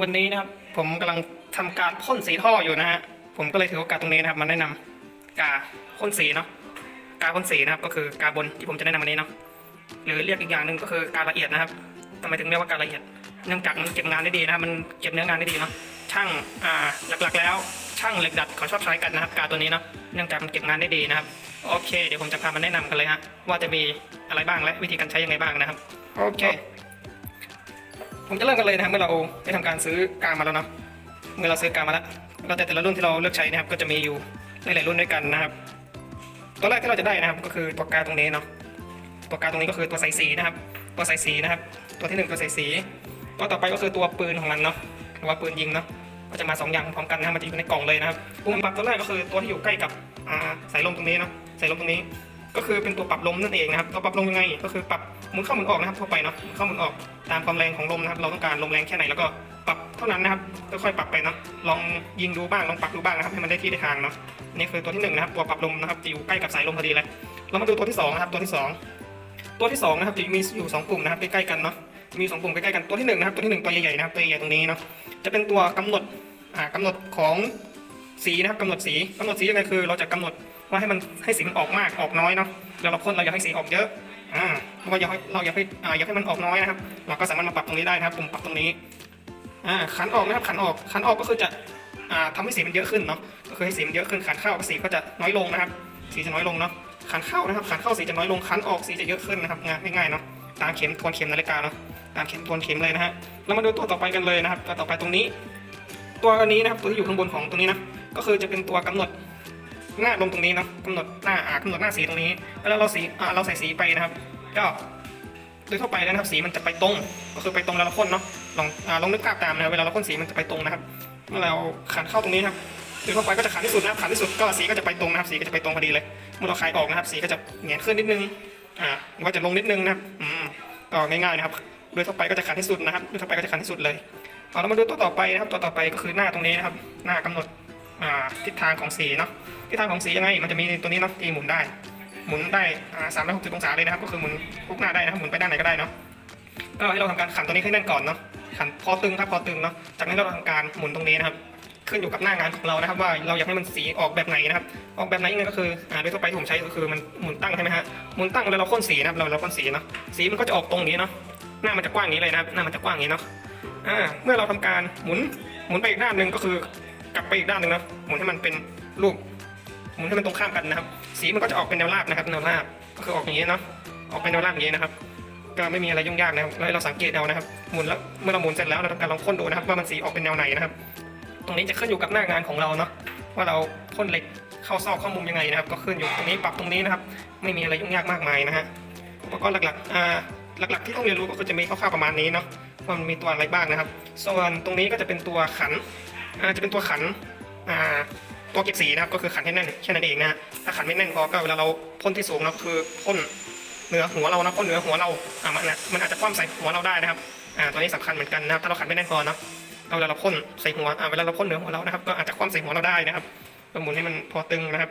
วันนี้นะครับผมกำลังทำการพ่นสีท่ออยู่นะฮะผมก็เลยถือโอกาสตรงนี้นะครับมาแนะนำกาพ่นสีเนาะกาพ่นสีนะครับก็คือกาบนที่ผมจะแนะนำวันนี้เนาะหรือเรียกอีกอย่างหนึ่งก็คือการละเอียดนะครับทำไมถึงเรียกว่าการละเอียด เนื่องจากมันเก็บงานได้ดีนะครับมันเก็บเนื้องานได้ดีเนาะช่างอ่าหลักๆ แล้วช่างเหล็กดัดเขาชอบใช้กันนะครับกาตัวนี้เนาะเนื่องจากมันเก็บงานได้ดีนะครับโอเค เดี๋ยวผมจะพามาแนะนำกันเลยฮะว่าจะมีอะไรบ้างและวิธีการใช้ยังไงบ้างนะครับโอเค ผมจะเริ่มกันเลยนะครับเมื่อเราได้ทำการซื้อกามาแล้วเนาะเมื่อเราซื้อกามาแล้วเราแต่แต่ละรุ่นที่เราเลือกใช้นะครับ ก็จะมีอยู่หลายๆรุ่นด้วยกันนะครับ ตัวแรกที่เราจะได้นะครับ ก็คือตัวกาตรงนี้เนาะตัวกาตรงนี้ก็คือตัวใส่สีนะครับ ตัวใส่สีนะครับ ตัวที่หนึ่งตัวใส่สีตัวต่อไปก็คือตัวปืนของมันเนาะหรือว่าปืนยิงเนาะก็จะมาสองอย่างพร้อมกันนะครับมันจะอยู่ในกล่องเลยนะครับปุ่มปรับตัวแรกก็คือตัวที่อยู่ใกล้กับสายลมตรงนี้เนาะสายลมตรงนี้ ก็คือเป็นตัวปรับลมนั่นเองนะครับตัวปรับลมยังไง ก็คือปรับหมุนเข้าหมุนออกนะครับทั่วไปเนาะหมุนเข้าหมุนออกตามความแรงของลมนะครับ เราต้องการลมแรงแค่ไหนแล้วก็ปรับเท่านั้นนะครับค่อยๆปรับไปเนาะลองยิงดูบ้างลองปรับดูบ้างนะครับให้มันได้ที่ได้ทางเนาะนี่คือตัวที่หนึ่งนะครับตัวปรับลมนะครับจะอยู่ใกล้กับสายลมพอดีเลยเรามาดูตัวที่สองนะครับตัวที่สองตัวที่สองนะครับจะมีอยู่สองปุ่มนะครับใกล้ๆกันเนาะมีสองปุ่มใกล้ๆกันตัวที่หนึ่งนะครับตัวที่หนึ่งตัวใหญ่ๆนะครับตัวใหญ่ตรงนี้เนาะจะเป็นตัวกำหนดอ่ากำหนดของสีนะครับกำหนดสีกำหนดสียังไงคือ เราจะกำหนด ว่าให้มันให้สีมันออกมากออกน้อยเนาะแล้วเราพ่นเราอยากให้สีออกเยอะอ่าเพราะว่าอยากให้เราอยากให้อ่าอยากให้มันออกน้อยนะครับ เราก็สามารถมาปรับตรงนี้ได้นะครับปุ่มปรับตรงนี้อ่าขันออกนะครับขันออกขันออกก็คือจะอ่าทำให้สีมันเยอะขึ้นเนาะก็คือให้สีมันเยอะขึ้นขันเข้าสีก็จะน้อยลงนะครับ สีจะน้อยลงเนาะขันเข้านะครับขันเข้าสีจะน้อยลงขันออกสีจะเยอะขึ้นนะครับง่ายๆเนาะตามเข็มทวนเข็มนาฬิกาเนาะตามเข็มทวนเข็มเลยนะฮะเรามาดูตัวต่อไปกันเลยนะครับตัวต่อไปตรงนี้ ตัวนี้นะครับตัวที่อยู่ข้างบนของตรงนี้นะก็คือจะเป็นตัวกำหนด หน้าลมตรงนี้เนาะกำหนดหน้าอ่ากำหนดหน้าสีตรงนี้ แล้วเราสีอ่าเราใส่สีไปนะครับ ก็โดยทั่วไปแล้วนะครับสีมันจะไปตรง ก็คือไปตรงแล้วเราพ่นเนาะลองอ่าลองนึกภาพตามนะครับเวลาเราพ่นสีมันจะไปตรงนะครับ เมื่อเราขันเข้าตรงนี้นะครับโดยทั่วไปก็จะขันที่สุดนะครับขันที่สุดก็สีก็จะไปตรงนะครับสีก็จะไปตรงพอดีเลย เมื่อเราคลายออกนะครับ สีก็จะเงยขึ้นนิดนึงอ่าหรือว่าจะลงนิดนึงนะครับอืมก็ง่ายๆนะครับโดยทั่วไปก็จะขันที่สุดนะครับโดยทั่วไปก็จะขันที่สุดเลยเอาเรามาดูตัวต่อไปนะครับตัวต่อไปก็คือหน้าตรงนี้นะครับ หน้ากำหนด ทิศทางของสีเนาะทิศทางของสียังไงมันจะมีตัวนี้เนาะที่หมุนได้หมุนได้สามร้อยหกสิบองศาเลยนะครับก็คือหมุนทุกหน้าได้นะครับหมุนไปด้านไหนก็ได้เนาะก็ให้เราทำการขันตัวนี้ให้แน่นก่อนเนาะขันพอตึงครับพอตึงเนาะจากนั้นเราทำการหมุนตรงนี้นะครับขึ้นอยู่กับหน้างานของเรานะครับว่าเราอยากให้มันสีออกแบบไหนนะครับออกแบบไหนยังไงก็คือโดยทั่วไปที่ผมใช้ก็คือมันหมุนตั้งใช่ไหมฮะหมุนตั้งเวลาเราพ่นสีนะครับเราเราพ่นสีเนาะสีมันก็จะออกตรงนี้เนาะหน้ามันจะกว้างอย่างนี้เลยนะครับหน้ามันจะกว้างอย่างนี้เนาะอ่าเมื่อเราทำการหมุนหมุนไปอีกด้านหนึ่งก็คือ กลับไปอีกด้านหนึ่งนะหมุนให้มันเป็นรูปหมุนให้มันตรงข้ามกันนะครับ สีมันก็จะออกเป็นแนวราบนะครับ แนวราบก็คือออกอย่างนี้เนาะออกเป็นแนวราบอย่างนี้นะครับ ก็ไม่มีอะไรยุ่งยากนะครับแล้วเราสังเกตเอานะครับหมุนแล้วเมื่อเราหมุนเสร็จแล้วเราทำการลองพ่นดูนะครับ ว่ามันสีออกเป็นแนวไหนนะครับ ตรงนี้จะขึ้นอยู่กับหน้างานของเราเนาะว่าเราพ่นเหล็กเข้าซอกเข้ามุมยังไงนะครับ ก็ขึ้นอยู่ตรงนี้ปรับตรงนี้นะครับ ไม่มีอะไรยุ่งยากมากมายนะฮะอุปกรณ์หลักๆอ่าหลักๆที่ต้องเรียนรู้ก็คือจะมีคร่าวๆประมาณนี้เนาะว่ามันมีตัวอะไรบ้างนะครับ ส่วนตรงนี้ก็จะเป็นตัวขัน จะเป็นตัวขันอ่าตัวเก็บสีนะครับก็คือขันให้แน่นแค่นั้นเองนะถ้าขันไม่แน่นพอก็เวลาเราพ่นที่สูงเนาะคือพ่นเหนือหัวเรานะพ่นเหนือหัวเราอ่ามันนะมันอาจจะคว่ำใส่หัวเราได้นะครับอ่าตัวนี้สำคัญเหมือนกันนะครับถ้าเราขันไม่แน่นพอนะเวลาเราพ่นใส่หัวอ่าเวลาเราพ่นเหนือหัวเรานะครับ ก็อาจจะคว่ำใส่หัวเราได้นะครับหมุนให้มันพอตึงนะครับ